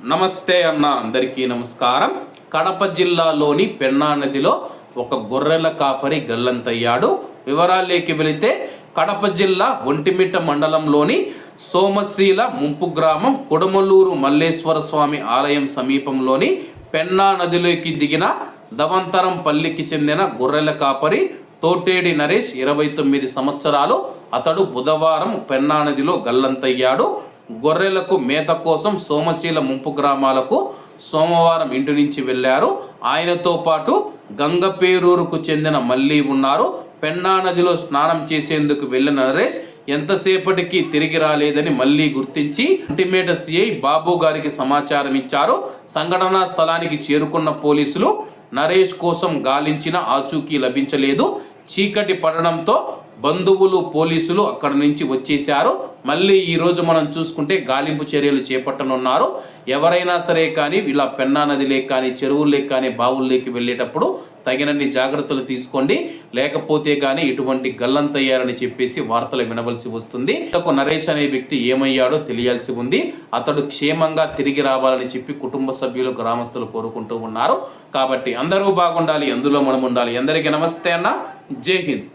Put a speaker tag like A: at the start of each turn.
A: నమస్తే అన్న అందరికీ నమస్కారం. కడప జిల్లాలోని పెన్నా నదిలో ఒక గొర్రెల కాపరి గల్లంతయ్యాడు. వివరాల్లోకి వెళితే కడప జిల్లా ఒంటిమిట్ట మండలంలోని సోమశీల ముంపు గ్రామం కొడమలూరు మల్లేశ్వర స్వామి ఆలయం సమీపంలోని పెన్నా నదిలోకి దిగిన దవంతరం పల్లికి చెందిన గొర్రెల కాపరి తోటేడి నరేష్ ఇరవై తొమ్మిది సంవత్సరాలు. అతడు బుధవారం పెన్నా నదిలో గల్లంతయ్యాడు. గొర్రెలకు మేత కోసం సోమశీల ముంపు గ్రామాలకు సోమవారం ఇంటి నుంచి వెళ్ళారు. ఆయనతో పాటు గంగపేరూరుకు చెందిన మల్లి ఉన్నారు. పెన్నా నదిలో స్నానం చేసేందుకు వెళ్ళిన నరేష్ ఎంతసేపటికి తిరిగి రాలేదని మళ్ళీ గుర్తించి అల్టిమేట్ సిఐ బాబు గారికి సమాచారం ఇచ్చారు. సంఘటనా స్థలానికి చేరుకున్న పోలీసులు నరేష్ కోసం గాలించిన ఆచూకీ లభించలేదు. చీకటి పడడంతో బంధువులు పోలీసులు అక్కడి నుంచి వచ్చేశారు. మళ్ళీ ఈరోజు మనం చూసుకుంటే గాలింపు చర్యలు చేపట్టనున్నారు. ఎవరైనా సరే కానీ ఇలా పెన్నా నదిలే కానీ చెరువుల్లో కానీ బావుల్లోకి వెళ్ళేటప్పుడు తగినన్ని జాగ్రత్తలు తీసుకోండి. లేకపోతే కానీ ఇటువంటి గల్లంతయ్యారని చెప్పేసి వార్తలు వినవలసి వస్తుంది. ఇంతకు నరేష్ అనే వ్యక్తి ఏమయ్యాడో తెలియాల్సి ఉంది. అతడు క్షేమంగా తిరిగి రావాలని చెప్పి కుటుంబ సభ్యులు గ్రామస్తులు కోరుకుంటూ ఉన్నారు. కాబట్టి అందరూ బాగుండాలి అందులో మనం ఉండాలి. అందరికీ నమస్తే అన్న. జై హింద్.